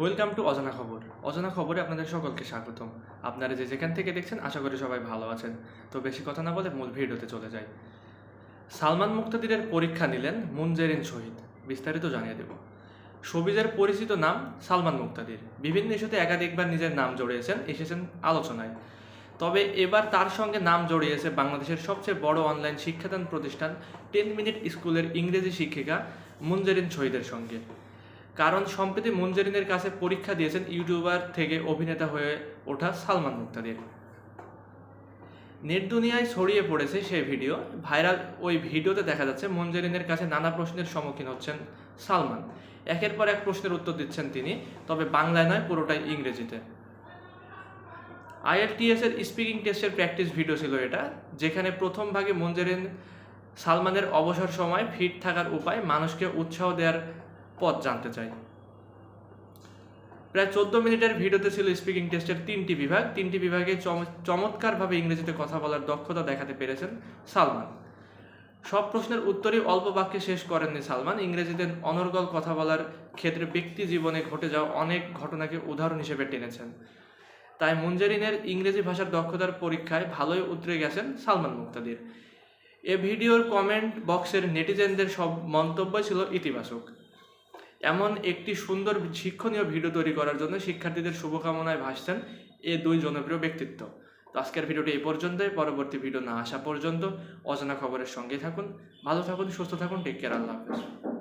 Welcome to অজানা খবর। অজানা খবরে আপনাদের সকলকে স্বাগতম। আপনারা যে যেখান থেকে দেখছেন, আশা করি সবাই ভালো আছেন। তো বেশি কথা না বলে মূল ভিডিওতে চলে যাই। সালমান মুক্তাদিরের পরীক্ষা নিলেন মুনজেরিন শহীদ। বিস্তারিত জানিয়ে দেব। সবিজের পরিচিত নাম সালমান মুক্তাদির। বিভিন্ন ইস্যুতে একাধিকবার নিজের নাম জড়িয়েছেন, এসেছেন আলোচনায়। তবে এবার তার সঙ্গে নাম জড়িয়েছে বাংলাদেশের সবচেয়ে বড় অনলাইন শিক্ষাদান প্রতিষ্ঠান টেন মিনিট স্কুলের ইংরেজি শিক্ষিকা মুনজেরিন শহীদের সঙ্গে। কারণ সম্প্রতি মুনজেরিনের কাছে পরীক্ষা দিয়েছেন ইউটিউবার থেকে অভিনেতা হয়ে ওঠা সালমান মুক্তাদির। নেট দুনিয়ায় ছড়িয়ে পড়েছে সেই ভিডিও। ভাইরাল ওই ভিডিওতে দেখা যাচ্ছে মুনজেরিনের কাছে নানা প্রশ্নের সম্মুখীন হচ্ছেন সালমান। একের পর এক প্রশ্নের উত্তর দিচ্ছেন তিনি, তবে বাংলায় নয়, পুরোটাই ইংরেজিতে। আইএলটিএস এর স্পিকিং টেস্টের প্র্যাকটিস ভিডিও ছিল এটা, যেখানে প্রথম ভাগে মঞ্জেরিন সালমানের অবসর সময় ফিট থাকার উপায় মানুষকে উৎসাহ দেওয়ার পথ জানতে চাই। প্রায় চোদ্দ মিনিটের ভিডিওতে ছিল স্পিকিং টেস্টের তিনটি বিভাগ। তিনটি বিভাগে চমৎকারভাবে ইংরেজিতে কথা বলার দক্ষতা দেখাতে পেরেছেন সালমান। সব প্রশ্নের উত্তরই অল্প বাক্যে শেষ করেননি সালমান। ইংরেজিতে অনর্গল কথা বলার ক্ষেত্রে ব্যক্তি জীবনে ঘটে যাওয়া অনেক ঘটনাকে উদাহরণ হিসেবে টেনেছেন। তাই মুঞ্জেরিনের ইংরেজি ভাষার দক্ষতার পরীক্ষায় ভালোই উতরে গেছেন সালমান মুক্তাদির। এ ভিডিওর কমেন্ট বক্সের নেটিজেনদের সব মন্তব্য ছিল ইতিবাচক। এমন একটি সুন্দর শিক্ষণীয় ভিডিও তৈরি করার জন্য শিক্ষার্থীদের শুভকামনায় ভাসছেন এ দুই জনপ্রিয় ব্যক্তিত্ব। তো আজকের ভিডিওটি এই পর্যন্তই। পরবর্তী ভিডিও না আসা পর্যন্ত অজানা খবরের সঙ্গে থাকুন। ভালো থাকুন, সুস্থ থাকুন। টেক কেয়ার আল্লাহ হাফেজ।